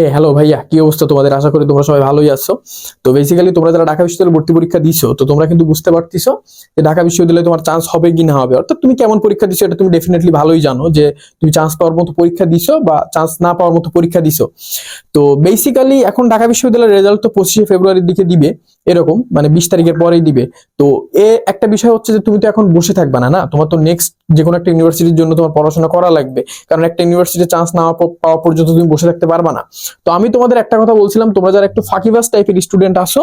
হে hello ভাইয়া, কি অবস্থা তোমাদের? আশা করি তোমরা সবাই ভালোই আছো। তো বেসিক্যালি তোমরা যারা ঢাকা বিশ্ববিদ্যালয়ে ভর্তি পরীক্ষা দিছো, তো তোমরা কিন্তু বুঝতে পারতেছো যে ঢাকা বিশ্ববিদ্যালয়ে তোমার চান্স হবে কি না হবে। অর্থাৎ তুমি কেমন পরীক্ষা দিছো এটা তুমি ডেফিনেটলি ভালোই জানো যে তুমি চান্স পাওয়ার মতো পরীক্ষা দিছো বা চান্স না পাওয়ার মতো পরীক্ষা দিছো। তো বেসিক্যালি এখন ঢাকা বিশ্ববিদ্যালয়ের রেজাল্ট তো পঁচিশে ফেব্রুয়ারির দিকে দিবে। এরকম মানে বিশ তারিখের পরেই দিবে। তো এ একটা বিষয় হচ্ছে যে, তুমি তো এখন বসে থাকবে না না? তোমার তো নেক্সট যে কোনো একটা ইউনিভার্সিটির জন্য তোমার পড়াশোনা করা লাগবে। কারণ একটা ইউনিভার্সিটিতে চান্স না পাওয়া পর্যন্ত তুমি বসে থাকতে পারবা না। তো আমি তোমাদের একটা কথা বলছিলাম, তোমরা যারা একটু ফাঁকিবাজ টাইপের স্টুডেন্ট আসো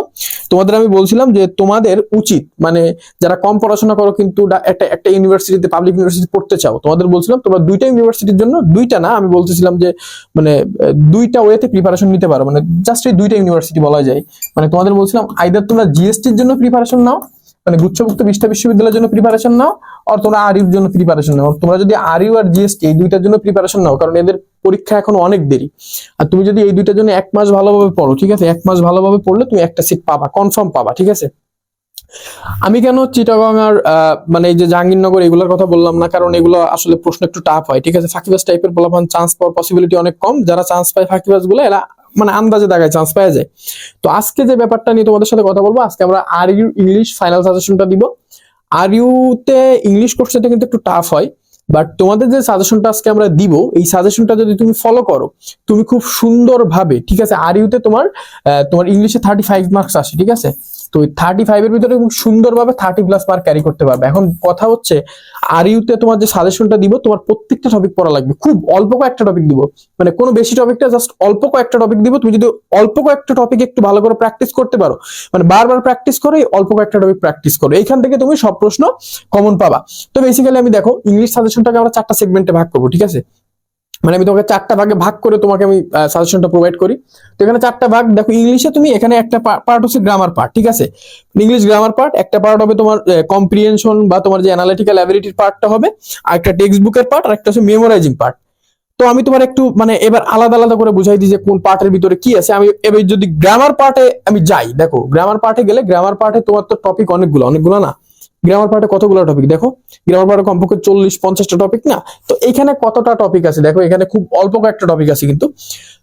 তোমাদের আমি বলছিলাম যে, তোমাদের উচিত মানে যারা কম পড়াশোনা করো কিন্তু একটা একটা ইউনিভার্সিটিতে পাবলিক ইউনিভার্সিটি পড়তে চাও, তোমাদের বলছিলাম, তোমরা দুইটা ইউনিভার্সিটির জন্য, দুইটা না, আমি বলতেছিলাম যে মানে দুইটা ওয়েতে প্রিপারেশন নিতে পারো। মানে জাস্ট এই দুইটা ইউনিভার্সিটি বলা যায়। মানে তোমাদের বলছিলাম আইদার তোমরা জিএসটির জন্য প্রিপারেশন নাও মানে গুচ্ছভুক্ত বিশটা বিশ্ববিদ্যালয়ের জন্য প্রিপারেশন নাও, আর তোমরা আরিউর জন্য প্রিপারেশন নাও। তোমরা যদি আরিউ আর জিএসটি এই দুইটার জন্য প্রিপারেশন নাও, কারণ এদের পরীক্ষা এখন অনেক দেরি। আর তুমি যদি এই দুইটার জন্য এক মাস ভালোভাবে পড়ো, ঠিক আছে? এক মাস ভালোভাবে পড়লে তুমি একটা সিট পাবা কনফার্ম পাবা, ঠিক আছে? আমি কেন চিটাগং আর মানে এই যে জাহাঙ্গীরনগর এগুলোর কথা বললাম না, কারণ এগুলো আসলে প্রশ্ন একটু টাফ হয়, ঠিক আছে? ফাঁকিবাজ টাইপের বলাফান চান্স পাওয়ার পসিবিলিটি অনেক কম। যারা চান্স পায় ফাঁকিবাজগুলো, এরা মানে আন্দাজে দেখায় চান্স পাওয়া যায়। তো আজকে যে ব্যাপারটা নিয়ে তোমাদের সাথে কথা বলব, আজকে আমরা আর ইউ ইংলিশ ফাইনাল সাজেশনটা দিব। আর ইউতে ইংলিশ কোর্সটা কিন্তু একটু টাফ হয় বাট তোমাদের যে সাজেশনটা আজকে আমরা দিব, এই সাজেশনটা যদি তুমি ফলো করো, তুমি খুব সুন্দরভাবে, ঠিক আছে আর ইউতে তোমার তোমার ইংলিশে থার্টি ফাইভ মার্কস আসে, ঠিক আছে? তো থার্টি ফাইভের ভিতরে তুমি সুন্দরভাবে থার্টি প্লাস মার্ক ক্যারি করতে পারবে। এখন কথা হচ্ছে আর ইউতে তোমার যে সাজেশনটা দিব, তোমার প্রত্যেকটা টপিক পড়া লাগবে। খুব অল্প কয়েকটা টপিক দিব। মানে কোনো বেশি টপিকটা জাস্ট অল্প কয়েকটা টপিক দিব। তুমি যদি অল্প কয়েকটা টপিক একটু ভালো করে প্র্যাকটিস করতে পারো মানে বারবার প্র্যাকটিস করো, অল্প কয়েকটা টপিক প্র্যাকটিস করো। এইখান থেকে তুমি সব প্রশ্ন কমন পাবা। তো বেসিক্যালি আমি দেখো ইংলিশ সাজেশনটাকে আমরা চারটা সেগমেন্টে ভাগ করব, ঠিক আছে? মানে আমি তোমাকে চারটা ভাগে ভাগ করে তোমাকে আমি সাজেশনটা প্রোভাইড করি। তো এখানে চারটা ভাগ, দেখো ইংলিশে তুমি এখানে একটা পার্ট হচ্ছে গ্রামার পার্ট ঠিক আছে? ইংলিশ গ্রামার পার্ট একটা পার্ট হবে তোমার কম্প্রিহেনশন বা তোমার যে অ্যানালিটিক্যাল অ্যাবিলিটির পার্টটা হবে, আর একটা টেক্সট বুকের পার্ট আর একটা হচ্ছে মেমোরাইজিং পার্ট তো আমি তোমার একটু মানে এবার আলাদা আলাদা করে বুঝাই দিই যে কোন পার্টের ভিতরে কি আছে। আমি এবার যদি গ্রামার পার্টে আমি যাই, দেখো গ্রামার পার্টে গেলে গ্রামার পার্টে তোমার তো টপিক অনেকগুলো অনেকগুলো না? গ্রামার পার্টে কতগুলো টপিক দেখো গ্রামার পার্টে কমপক্ষে চল্লিশ, পঞ্চাশটা টপিক না? তো এখানে কতটা টপিক আছে? দেখো, এখানে খুব অল্প কয়েকটা টপিক আছে কিন্তু।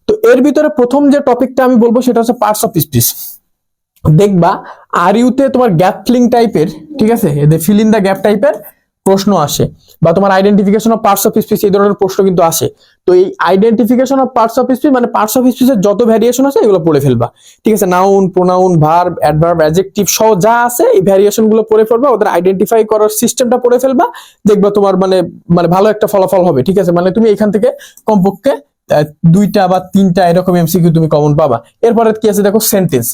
তো এর ভিতরে প্রথম যে টপিকটা আমি বলব, সেটা হচ্ছে পার্টস অফ স্পিচ দেখবা আর ইউতে তোমার গ্যাপ ফিলিং টাইপের ঠিক আছে? ফিল ইন দ্য গ্যাপ টাইপের প্রশ্ন আসে বা তোমার identification of parts of speech এই ধরনের প্রশ্ন কিন্তু আসে। তো এই identification of parts of speech মানে পার্টস অফ স্পিচের যত ভ্যারিয়েশন আছে, এগুলো পড়ে ফেলবা। ঠিক আছে? Noun pronoun verb adverb adjective সহ যা আছে, এই ভ্যারিয়েশনগুলো পড়ে ফেলবা, ওদের আইডেন্টিফাই করার সিস্টেমটা পড়ে ফেলবা, দেখবা তোমার মানে মানে ভালো একটা ফলাফল হবে, ঠিক আছে? মানে তুমি এখান থেকে কমপক্ষে দুইটা বা তিনটা এরকম এমসিকিউ তুমি কমন পাবা। এরপরে কি আছে? দেখো সেন্টেন্স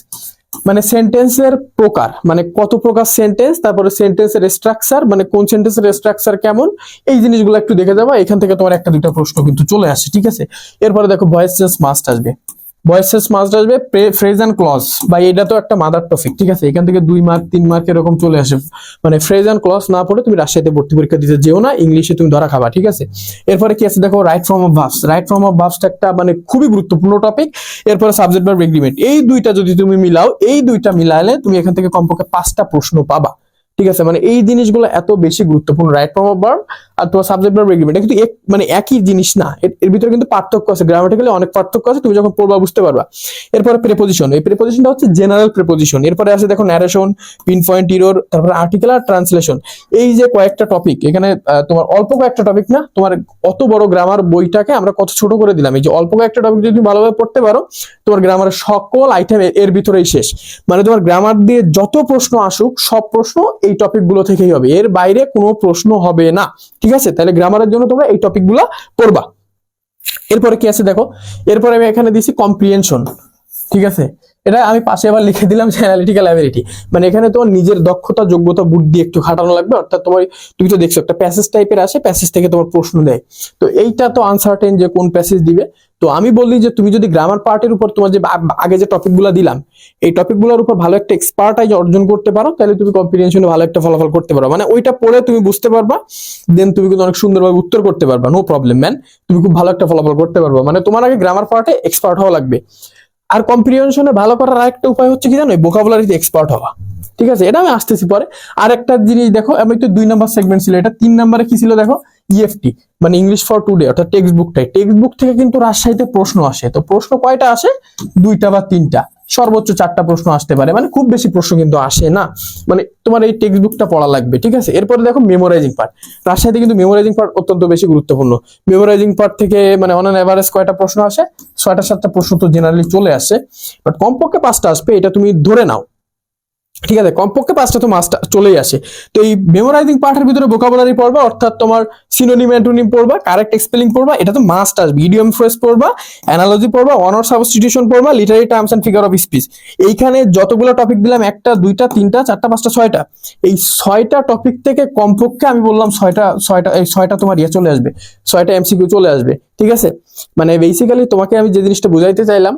মানে সেন্টেন্সের প্রকার মানে কত প্রকার সেন্টেন্স তারপরে সেন্টেন্সের স্ট্রাকচার মানে কোন সেন্টেন্সের স্ট্রাকচার কেমন, এই জিনিসগুলো একটু দেখে যাবা, এখান থেকে তোমার একটা দুইটা প্রশ্ন কিন্তু চলে আসে, ঠিক আছে? এরপরে দেখো ভয়েস চেঞ্জ মাস্ট আসবে। ভয়েস চেঞ্জ মাস্ট আসবে ফ্রেজ অ্যান্ড ক্লজ বা এটা তো একটা মাদার টপিক, ঠিক আছে? এখান থেকে দুই মার্ক, তিন মার্ক এরকম চলে আসে। মানে ফ্রেজ অ্যান্ড ক্লজ না পড়ে তুমি রাশিয়াতে ভর্তি পরীক্ষা দিতে যেও না, ইংলিশে তুমি ধরা খাবা, ঠিক আছে? এরপরে কি আছে দেখো right form of verbs right form of ভার্বসটা একটা মানে খুবই গুরুত্বপূর্ণ টপিক এরপরে সাবজেক্ট ভার্ব এগ্রিমেন্ট এই দুইটা যদি তুমি মিলাও, এই দুইটা মিলালে তুমি এখান থেকে কমপক্ষে পাঁচটা প্রশ্ন পাবা। ঠিক আছে? মানে এই জিনিসগুলো এত বেশি গুরুত্বপূর্ণ রাইট ফর্ম অফ ভার্ব আর তোমার সাবজেক্ট ভার্ব এগ্রিমেন্ট কিন্তু এক- মানে একই জিনিস না। এর- ভিতরে কিন্তু পার্থক্য আছে। গ্রামাটিক্যালি অনেক পার্থক্য আছে, তুমি যখন পড়বা বুঝতে পারবা। এরপরে প্রেপোজিশন এই প্রেপোজিশনটা হচ্ছে জেনারেল প্রেপোজিশন এরপরে আছে দেখো ন্যারেশন পিন পয়েন্ট ইরোর তারপরে আর্টিকেল আর ট্রান্সলেশন এই যে কয়েকটা টপিক এখানে তোমার অল্প কয়েকটা টপিক না, তোমার অত বড় গ্রামার বইটাকে আমরা কত ছোট করে দিলাম। এই যে অল্প কয়েকটা টপিক যদি তুমি ভালোভাবে পড়তে পারো, তোমার গ্রামারের সকল আইটেম এর ভিতরেই শেষ। মানে তোমার গ্রামার দিয়ে যত প্রশ্ন আসুক, সব প্রশ্ন এই টপিকগুলো থেকেই হবে। এর বাইরে কোনো প্রশ্ন হবে না। ঠিক আছে? তাহলে গ্রামারের জন্য তোমরা এই টপিকগুলা করবা। এরপরে কি আছে দেখো? এরপরে আমি এখানে দিছি কম্প্রিহেনশন ঠিক আছে? এটা আমি পাশে আবার লিখে দিলাম যে অ্যানালিটিক্যাল অ্যাবিলিটি মানে এখানে তোমার নিজের দক্ষতা, যোগ্যতা, বুদ্ধি একটু খাটানো লাগবে। অর্থাৎ তোমার, তুমি তো দেখছ একটা প্যাসেজ টাইপের আসে প্যাসেজ থেকে তোমার প্রশ্ন দেয় তো এইটা তো আনসার্টেন যে কোন প্যাসেজ দিবে। তো আমি বললি যে তুমি যদি গ্রামার পার্টের উপর তোমার যে আগে যে টপিকগুলো দিলাম, এই টপিকগুলোর উপর ভালো একটা এক্সপার্টাইজ অর্জন করতে পারো, তাহলে তুমি কম্পিটিশনে ভালো একটা ফলাফল করতে পারো। মানে ওইটা পড়ে তুমি বুঝতে পারবা দেন তুমি কিন্তু অনেক সুন্দরভাবে উত্তর করতে পারবা। নো প্রবলেম ম্যান তুমি খুব ভালো একটা ফলাফল করতে পারবা। মানে তোমার আগে গ্রামার পার্টে এক্সপার্ট হওয়া লাগবে। আর কম্প্রিহেনশনে ভালো করার আরেকটা উপায় হচ্ছে কি জানো? ভোকাবুলারিতে এক্সপার্ট হওয়া। ঠিক আছে? এটা আমি আসতেছি পরে। আর একটা জিনিস দেখো, আমি তো দুই নাম্বার সেগমেন্ট ছিল। এটা তিন নাম্বারে কি ছিল দেখো? ইএফটি মানে ইংলিশ ফর টুডে অর্থাৎ টেক্সট বুকটাই টেক্সট বুক থেকে কিন্তু রাজশাহীতে প্রশ্ন আসে। তো প্রশ্ন কয়টা আসে? দুইটা বা তিনটা। সর্বোচ্চ চারটা প্রশ্ন আসতে পারে। মানে খুব বেশি প্রশ্ন কিন্তু আসে না। মানে তোমার এই টেক্সট বুকটা পড়া লাগবে, ঠিক আছে? এরপরে দেখো মেমোরাইজিং পার্ট রাজশাহীতে কিন্তু মেমোরাইজিং পার্ট অত্যন্ত বেশি গুরুত্বপূর্ণ। মেমোরাইজিং পার্ট থেকে মানে অন অ্যাভারেজ কয়টা প্রশ্ন আসে? ছয়টা, সাতটা প্রশ্ন তো জেনারেলি চলে আসে। বাট কমপক্ষে পাঁচটা আসবে, এটা তুমি ধরে নাও। ঠিক আছে, কমপক্ষে পাঁচটা তো মাসটা চলেই আসে। তো এই মেমোরাইজিং পার্টের ভিতরে ভোকাবুলারি পড়বা, অর্থাৎ তোমার সিনোনিম অ্যান্টোনিম পড়বা কারেক্ট স্পেলিং পড়বা, এটা তো মাস্ট আসবে। ইডিয়ম ফ্রেজ পড়বা অ্যানালজি পড়বা অনার সাবস্টিটিউশন পড়বা literary terms and figure of speech এইখানে যতগুলো টপিক দিলাম, একটা, দুইটা, তিনটা, চারটা, পাঁচটা, ছয়টা। এই ছয়টা টপিক থেকে কমপক্ষে আমি বললাম ছয়টা ছয়টা, এই ছয়টা তোমার ইয়ে চলে আসবে, ছয়টা এমসিকিউ চলে আসবে। ঠিক আছে? মানে বেসিক্যালি তোমাকে আমি যে জিনিসটা বুঝাইতে চাইলাম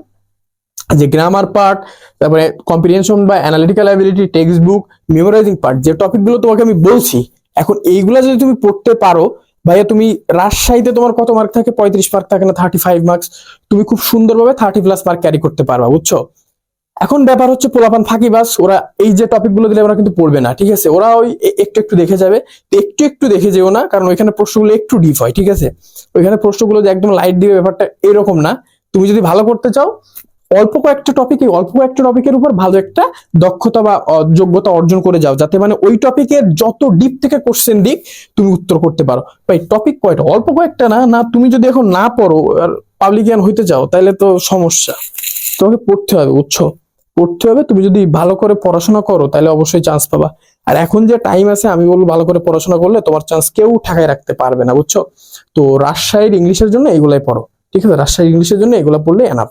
যে গ্রামার পার্ট তারপরে কম্প্রিহেনশন বা analytical ability text book memorising part যে টপিকগুলো তোমাকে আমি বলছি, এখন এইগুলা যদি তুমি পড়তে পারো, ভাইয়া তুমি রাজশাহীতে তোমার কত মার্ক থাকে? পঁয়ত্রিশ মার্ক থাকে না থার্টি ফাইভ মার্কস তুমি খুব সুন্দরভাবে থার্টি প্লাস মার্ক ক্যারি করতে পারবা, বুঝছ? এখন ব্যাপার হচ্ছে পোলাপান ফাঁকিবাস ওরা এই যে টপিকগুলো দিলে ওরা কিন্তু পড়বে না, ঠিক আছে? ওরা ওই একটু একটু দেখে যাবে, তো একটু একটু দেখে যেও না, কারণ ওইখানে প্রশ্নগুলো একটু ডিপ হয়, ঠিক আছে? ওইখানে প্রশ্নগুলো যে একদম লাইট দিবে ব্যাপারটা এরকম না। তুমি যদি ভালো করতে চাও অল্প কয়েকটা টপিকে অল্প কয়েকটা টপিকের উপর ভালো একটা দক্ষতা বা যোগ্যতা অর্জন করে যাও, যাতে মানে ওই টপিকের যত ডিপ থেকে কোশ্চেন দিক তুমি উত্তর করতে পারো। ভাই টপিক কয়টা অল্প কয়েকটা না না তুমি যদি এখন না পড়ো আর পাবলিকিয়ান হইতে চাও তাহলে তো সমস্যা। তোমাকে পড়তে হবে, বুঝছ? পড়তে হবে, তুমি যদি ভালো করে পড়াশোনা করো, তাহলে অবশ্যই চান্স পাবা। আর এখন যে টাইম আছে, আমি বলব ভালো করে পড়াশোনা করলে তোমার চান্স কেউ ঠাকায় রাখতে পারবে না, বুঝছ? তো রাজশাহীর ইংলিশের জন্য এগুলাই পড়ো, ঠিক আছে? রাজশাহীর ইংলিশের জন্য এগুলা পড়লে এনাফ